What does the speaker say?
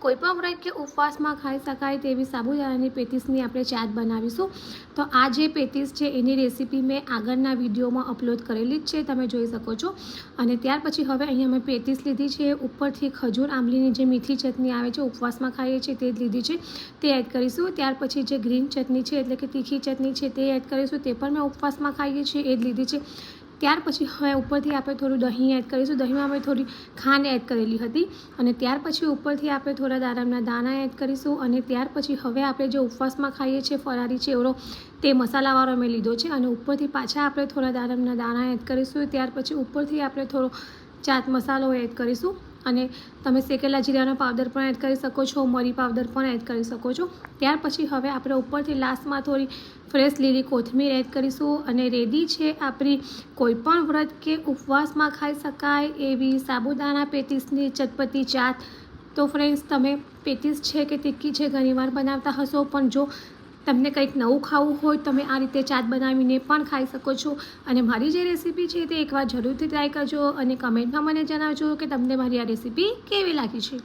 કોઈપણ વ્રત કે ઉપવાસમાં ખાઈ શકાય તેવી સાબુદાણાની પેટીસની આપણે ચાટ બનાવીશું. તો આ જે પેટીસ છે, એની રેસીપી મેં આગળના વિડીયોમાં અપલોડ કરેલી જ છે, તમે જોઈ શકો છો. અને ત્યાર પછી હવે અહીંયા મેં પેટીસ લીધી છે, ઉપરથી ખજૂર આંબલીની જે મીઠી ચટણી આવે છે, ઉપવાસમાં ખાઈએ છીએ તે જ લીધી છે, તે એડ કરીશું. ત્યાર પછી જે ગ્રીન ચટણી છે, એટલે કે તીખી ચટણી છે, તે એડ કરીશું, તે પણ મેં ઉપવાસમાં ખાઈએ છીએ, એ જ લીધી છે. ત્યાર પછી હવે ઉપરથી આપણે થોડું દહીં એડ કરીશું. દહીંમાં આપણે થોડી ખાંડ એડ કરેલી હતી અને ત્યાર પછી ઉપરથી આપણે થોડા દારામના દાણા એડ કરીશું અને ત્યાર પછી હવે આપણે જે ઉપવાસમાં ખાઈએ છીએ ફરારી ચેવડો તે મસાલાવાળો મેં લીધો છે અને ઉપરથી પાછા આપણે થોડા દારામના દાણા એડ કરીશું. ત્યાર પછી ઉપરથી આપણે થોડો ચાટ મસાલો એડ કરીશું. અને તમે શેકેલા જીરાનો પાવડર પણ એડ કરી શકો છો, મરી પાવડર પણ એડ કરી શકો છો. ત્યાર પછી હવે આપણે ઉપરથી લાસ્ટમાં થોડી ફ્રેશ લીલી કોથમીર એડ કરીશું અને રેડી છે આપણી કોઈપણ વ્રત કે ઉપવાસમાં ખાઈ શકાય એવી સાબુદાણા પેટીસની ચટપટી ચાટ. તો ફ્રેન્ડ્સ તમે પેટીસ છે કે ટિક્કી છે, ઘણીવાર બનાવતા હશો, પણ જો તમને કંઈક નવું ખાવું હોય, તમે આ રીતે ચાટ બનાવીને પણ ખાઈ શકો છો. અને મારી જે રેસીપી છે તે એકવાર જરૂરથી ટ્રાય કરજો અને કમેન્ટમાં મને જણાવજો કે તમને મારી આ રેસીપી કેવી લાગી છે.